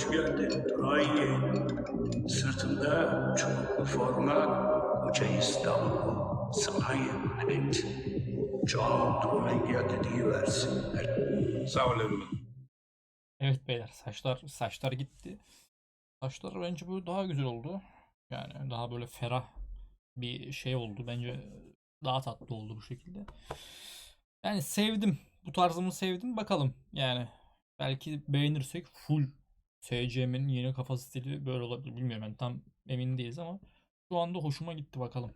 hoş geldin Ryan. Sırtında çubuklu forma, koca İstanbul sana emanet. John Duran geldi diyiversinler. Sağ ol evladım. Evet beyler saçlar saçlar gitti. Saçlar bence böyle daha güzel oldu. Yani daha böyle ferah bir şey oldu. Bence daha tatlı oldu bu şekilde. Yani sevdim. Bu tarzımı sevdim. Bakalım yani. Belki beğenirsek full SCM'in yeni kafa stili böyle olabilir. Bilmiyorum yani tam emin değiliz ama şu anda hoşuma gitti bakalım.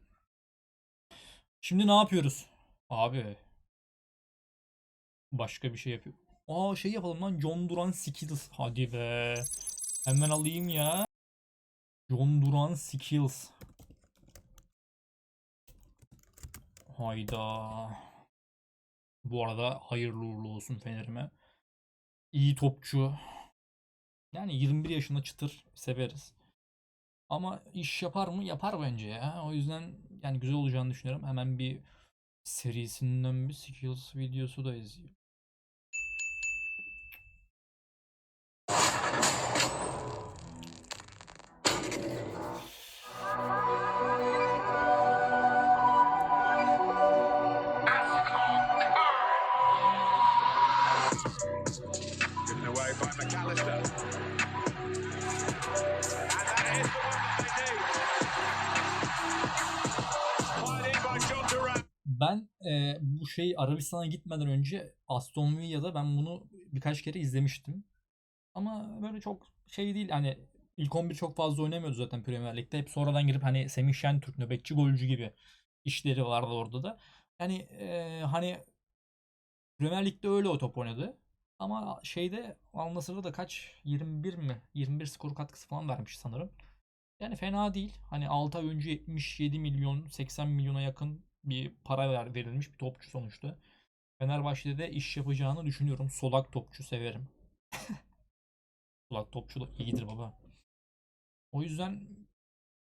Şimdi ne yapıyoruz? Abi başka bir şey yapıyor. Aa şey yapalım lan John Duran Skills. Hadi be. Hemen alayım ya. John Duran Skills. Hayda. Bu arada hayırlı uğurlu olsun Fener'ime. İyi topçu. Yani 21 yaşında çıtır severiz. Ama iş yapar mı? Yapar bence ya. O yüzden yani güzel olacağını düşünüyorum. Hemen bir serisinden bir skills videosu da izleyelim. E, bu şey Arabistan'a gitmeden önce Aston Villa'da ben bunu birkaç kere izlemiştim. Ama böyle çok şey değil hani ilk 11 çok fazla oynamıyordu zaten Premier Lig'de. Hep sonradan girip hani Semih Şentürk nöbetçi golcü gibi işleri vardı orada da. Yani e, hani Premier Lig'de öyle o top oynadı. Ama şeyde Al da kaç 21 mi? 21 skor katkısı falan vermiş sanırım. Yani fena değil. Hani 6 ay önce 77 milyon 80 milyona yakın bir para ver, verilmiş bir topçu sonuçta. Fenerbahçe'de de iş yapacağını düşünüyorum. Solak topçu severim. Solak topçu da iyidir baba. O yüzden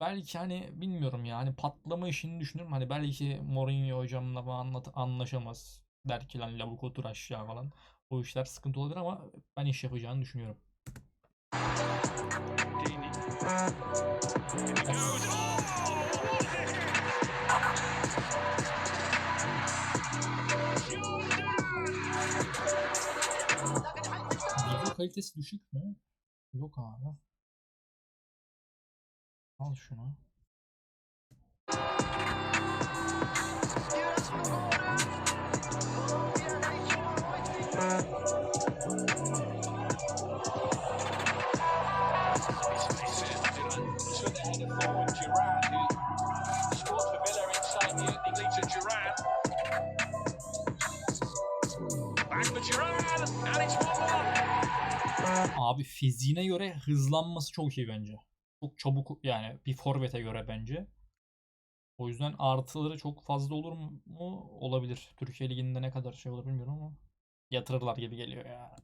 belki hani bilmiyorum ya hani patlama işini düşünüyorum. Hani belki Mourinho hocamla anlat anlaşamaz. Der ki lan lavuk otur aşağı falan. O işler sıkıntı olabilir ama ben iş yapacağını düşünüyorum. Kalitesi düşük mü? Yok abi. Al şunu. Duran. And it's 1 1. Abi fiziğine göre hızlanması çok iyi bence. Çok çabuk yani bir forvete göre bence. O yüzden artıları çok fazla olur mu? Olabilir. Türkiye Ligi'nde ne kadar şey olur bilmiyorum ama yatırırlar gibi geliyor ya.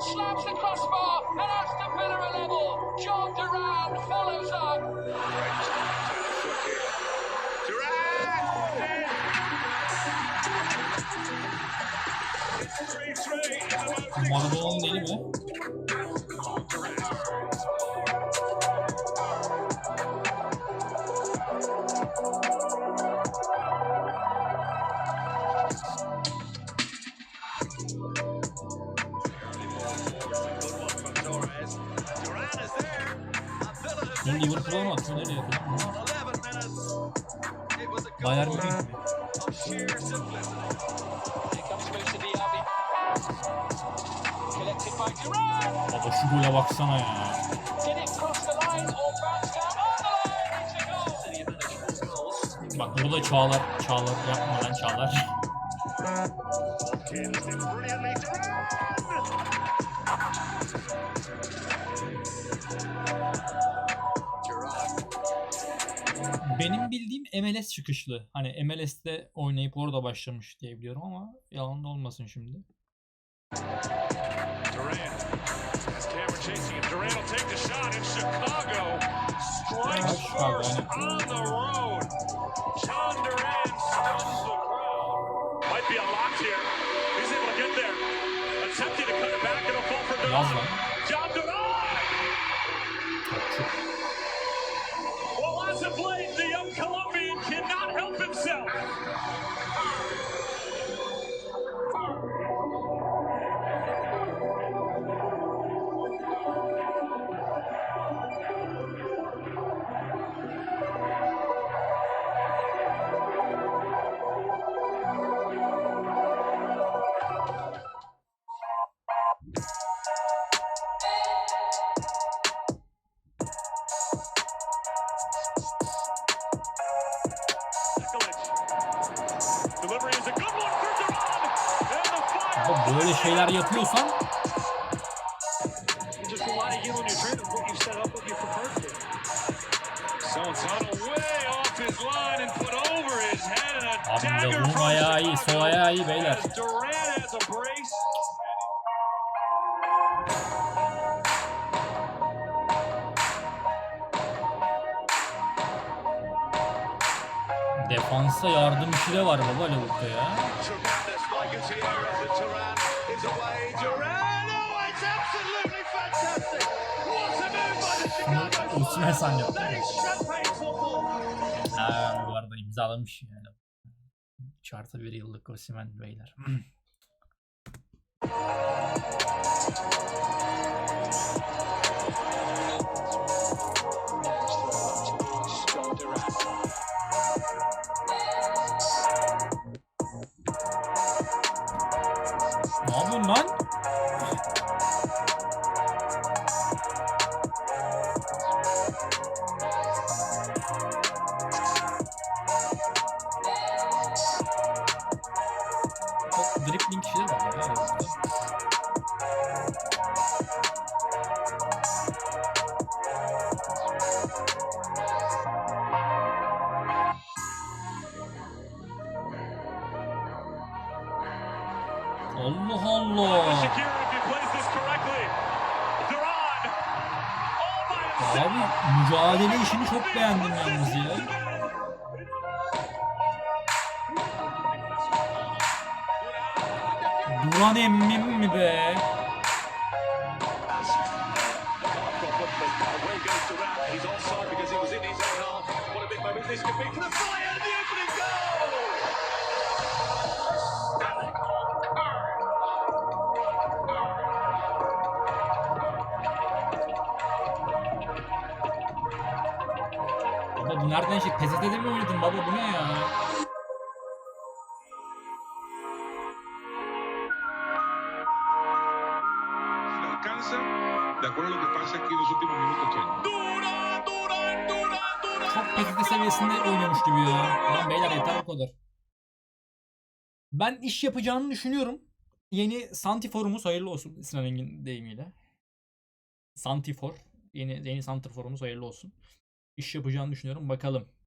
Slams the crossbar, and John Duran follows up. Duran! 3-3 in the Bu Liverpool'a mı atıyor? Nereye atıyor? Bayern Münih mi? Baba şu gole baksana ya. Bak burada Çağlar, Çağlar yapma lan Çağlar. Benim bildiğim MLS çıkışlı. Hani MLS'te oynayıp orada başlamış diye biliyorum ama yalan da olmasın şimdi. Chicago. on the road. John Duran stuns the crowd. Might be unlocked here. He's able to get there. Attempting to cut it back. It'll fall for Yaz Duran. lan. John Duran! His head and a Abi dagger lavabonun from ayağı iyi, sol Chicago ayağı iyi beyler. By the Chicago Bunu Osimhen Fire. sandım. That is champagne football. Ha, bu arada imzalamış yani. Çarpı bir yıllık Osimhen beyler. Abi mücadele işini çok beğendim yalnız ya. Duran emmim mi be? This could be for the Fire. The opening goal. Baba bu nereden şey? PST'de mi oynadın baba bu ne ya? De acuerdo a lo que pasa aquí en los últimos minutos, Toño. Duran, Duran, Duran, Duran. Çok PST seviyesinde oynuyormuş gibi ya. Tamam beyler yeter bu kadar. Ben iş yapacağını düşünüyorum. Yeni Santifor'umuz hayırlı olsun Sinan Engin deyimiyle. Santifor. Yeni, yeni Santifor'umuz hayırlı olsun. İş yapacağını düşünüyorum. Bakalım.